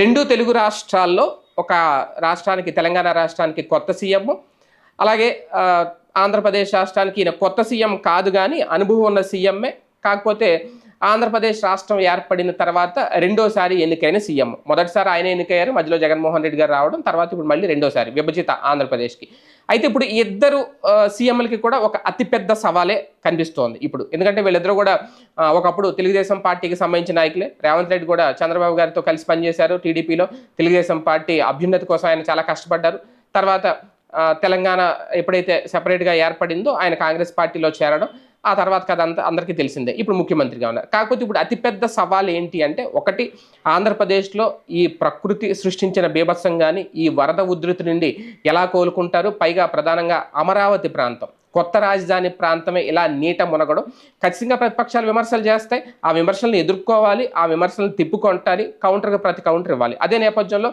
రెండు తెలుగు రాష్ట్రాల్లో ఒక రాష్ట్రానికి తెలంగాణ రాష్ట్రానికి కొత్త సీఎం. అలాగే ఆంధ్రప్రదేశ్ రాష్ట్రానికి ఈయన కొత్త సీఎం కాదు కానీ అనుభవం ఉన్న సీఎంఏ కాకపోతే ఆంధ్రప్రదేశ్ రాష్ట్రం ఏర్పడిన తర్వాత రెండోసారి ఎన్నికైన సీఎం. మొదటిసారి ఆయన ఎన్నికయ్యారు మధ్యలో జగన్మోహన్ రెడ్డి గారు రావడం తర్వాత ఇప్పుడు మళ్ళీ రెండోసారి విభజిత ఆంధ్రప్రదేశ్కి. అయితే ఇప్పుడు ఇద్దరు సీఎంలకి కూడా ఒక అతిపెద్ద సవాలే కనిపిస్తోంది ఇప్పుడు. ఎందుకంటే వీళ్ళిద్దరూ కూడా ఒకప్పుడు తెలుగుదేశం పార్టీకి సంబంధించిన నాయకులే. రేవంత్ రెడ్డి కూడా చంద్రబాబు గారితో కలిసి పనిచేశారు టీడీపీలో. తెలుగుదేశం పార్టీ అభ్యున్నతి కోసం ఆయన చాలా కష్టపడ్డారు. తర్వాత తెలంగాణ ఎప్పుడైతే సెపరేట్గా ఏర్పడిందో ఆయన కాంగ్రెస్ పార్టీలో చేరడం. ఆ తర్వాత కథ అంత అందరికీ తెలిసిందే. ఇప్పుడు ముఖ్యమంత్రిగా ఉన్నారు. కాకపోతే ఇప్పుడు అతిపెద్ద సవాల్ ఏంటి అంటే ఒకటి ఆంధ్రప్రదేశ్లో ఈ ప్రకృతి సృష్టించిన బీభత్సం కానీ ఈ వరద ఉధృతి నుండి ఎలా కోలుకుంటారు? పైగా ప్రధానంగా అమరావతి ప్రాంతం. కొత్త రాజధాని ప్రాంతమే ఇలా నీట మునగడం. ఖచ్చితంగా ప్రతిపక్షాలు విమర్శలు చేస్తాయి. ఆ విమర్శలను ఎదుర్కోవాలి ఆ విమర్శలను తిప్పుకొంటాలి కౌంటర్కి ప్రతి కౌంటర్ ఇవ్వాలి. అదే నేపథ్యంలో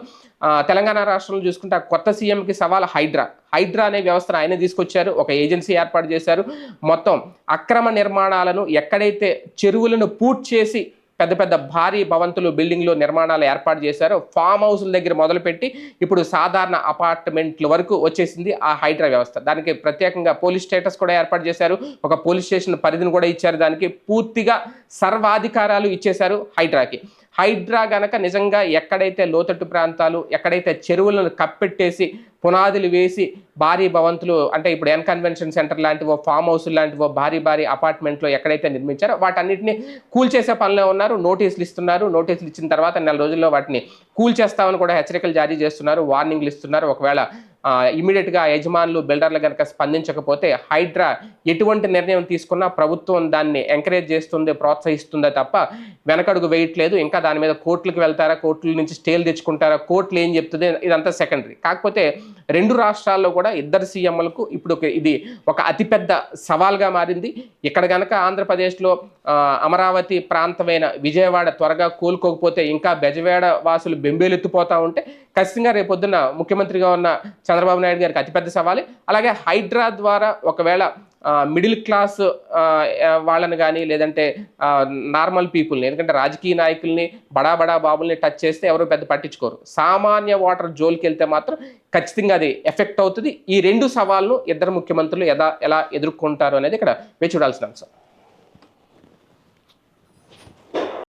తెలంగాణ రాష్ట్రంలో చూసుకుంటే ఆ కొత్త సీఎంకి సవాల్ హైడ్రా. హైడ్రా అనే వ్యవస్థను ఆయన తీసుకొచ్చారు ఒక ఏజెన్సీ ఏర్పాటు చేశారు. మొత్తం అక్రమ నిర్మాణాలను ఎక్కడైతే చెరువులను పూర్తి చేసి పెద్ద పెద్ద భారీ భవంతులు బిల్డింగ్లు నిర్మాణాలు ఏర్పాటు చేశారు. ఫామ్ హౌస్ల దగ్గర మొదలుపెట్టి ఇప్పుడు సాధారణ అపార్ట్మెంట్ల వరకు వచ్చేసింది ఆ హైడ్రా వ్యవస్థ. దానికి ప్రత్యేకంగా పోలీస్ స్టేటస్ కూడా ఏర్పాటు చేశారు. ఒక పోలీస్ స్టేషన్ పరిధిని కూడా ఇచ్చారు. దానికి పూర్తిగా సర్వాధికారాలు ఇచ్చేశారు హైడ్రాకి హైడ్రా గనక నిజంగా ఎక్కడైతే లోతట్టు ప్రాంతాలు ఎక్కడైతే చెరువులను కప్పెట్టేసి పునాదులు వేసి భారీ భవంతులు అంటే ఇప్పుడు ఎన్ కన్వెన్షన్ సెంటర్ లాంటివో ఫామ్ హౌస్ లాంటివో భారీ భారీ అపార్ట్మెంట్లో ఎక్కడైతే నిర్మించారో వాటన్నిటిని కూల్చేసే పనిలో ఉన్నారు నోటీసులు ఇస్తున్నారు. నోటీసులు ఇచ్చిన తర్వాత నెల రోజుల్లో వాటిని కూల్చేస్తామని కూడా హెచ్చరికలు జారీ చేస్తున్నారు వార్నింగ్లు ఇస్తున్నారు. ఒకవేళ ఇమీడియట్గా యజమానులు బిల్డర్లు కనుక స్పందించకపోతే హైడ్రా ఎటువంటి నిర్ణయం తీసుకున్నా ప్రభుత్వం దాన్ని ఎంకరేజ్ చేస్తుంది ప్రోత్సహిస్తుందే తప్ప వెనకడుగు వేయట్లేదు. ఇంకా దాని మీద కోర్టులకు వెళ్తారా? కోర్టుల నుంచి స్టేలు తెచ్చుకుంటారా? కోర్టులు ఏం చెప్తుంది? ఇదంతా సెకండరీ. కాకపోతే రెండు రాష్ట్రాల్లో కూడా ఇద్దరు సీఎంలకు ఇప్పుడు ఇది ఒక అతిపెద్ద సవాల్గా మారింది. ఇక్కడ కనుక ఆంధ్రప్రదేశ్లో అమరావతి ప్రాంతమైన విజయవాడ త్వరగా కోలుకోకపోతే ఇంకా బెజవాడ వాసులు బెంబేలెత్తిపోతా ఉంటే ఖచ్చితంగా రేపొద్దున ముఖ్యమంత్రిగా ఉన్న చంద్రబాబు నాయుడు గారికి అతిపెద్ద సవాలే. అలాగే హైడ్రా ద్వారా ఒకవేళ మిడిల్ క్లాస్ వాళ్ళని కానీ లేదంటే నార్మల్ పీపుల్ని ఎందుకంటే రాజకీయ నాయకుల్ని బడా బడా బాబుల్ని టచ్ చేస్తే ఎవరు పెద్ద పట్టించుకోరు. సామాన్య ఓటర్ జోలికి వెళ్తే మాత్రం ఖచ్చితంగా అది ఎఫెక్ట్ అవుతుంది. ఈ రెండు సవాళ్ళను ఇద్దరు ముఖ్యమంత్రులు ఎలా ఎలా ఎదుర్కొంటారు అనేది ఇక్కడ వేచి చూడాల్సిన అంశం.